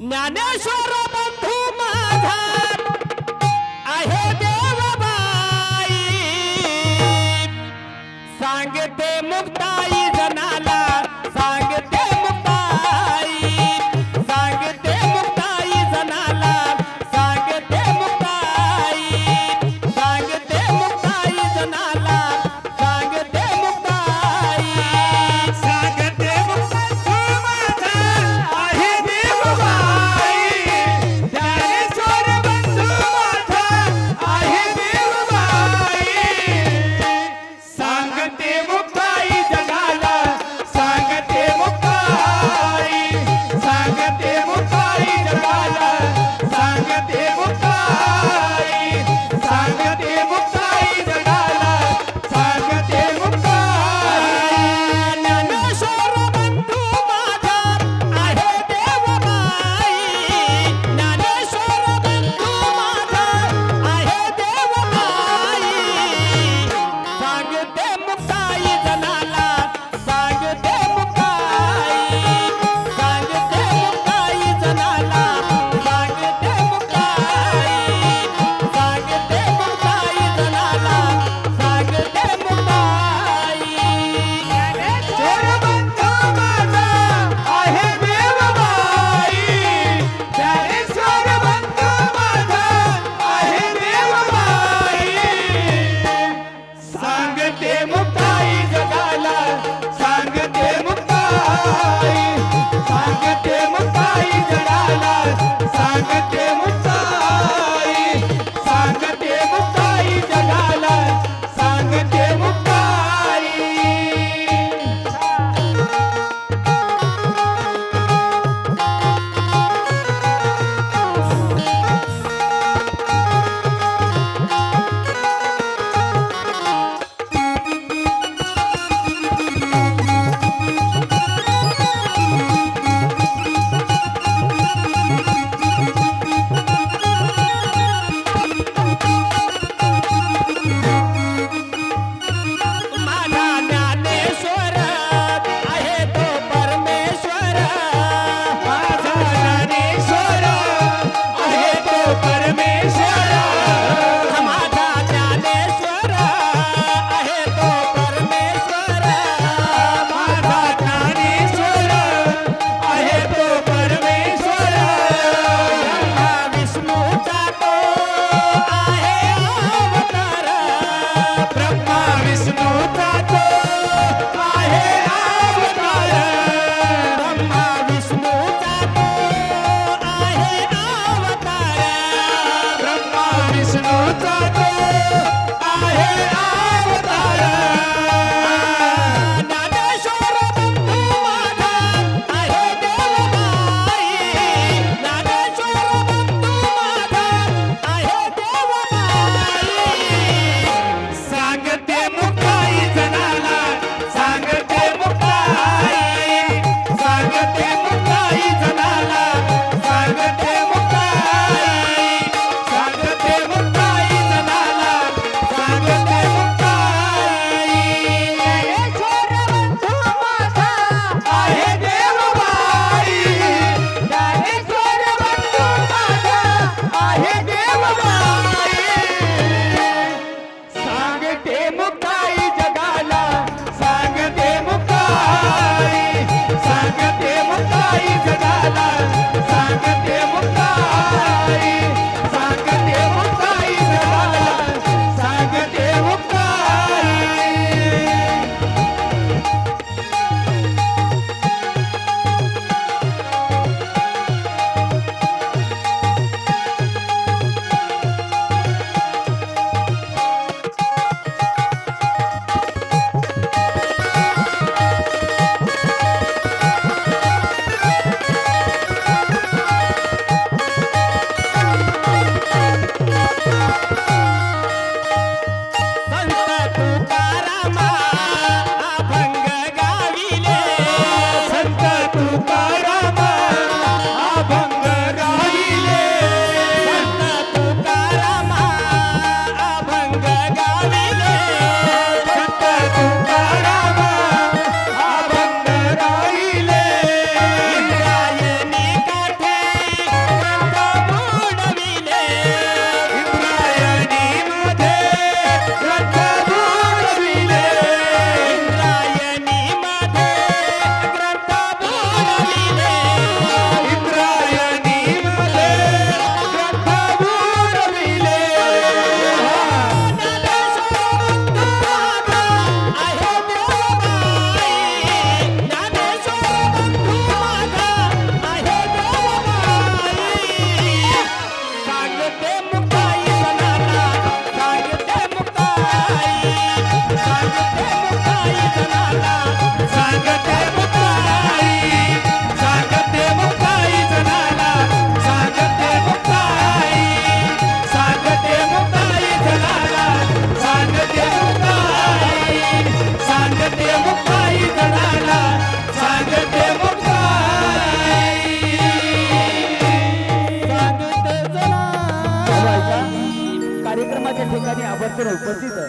ज्ञानेश्वर बंधू माझा आहे देवबाई सांगते मुक्ताई जनाला सांगते मुक्ताई सांगते मुक्ताई जनाला सांगते मुक्ताई सांगते मुक्ताई जनाला. ಸಾಗರ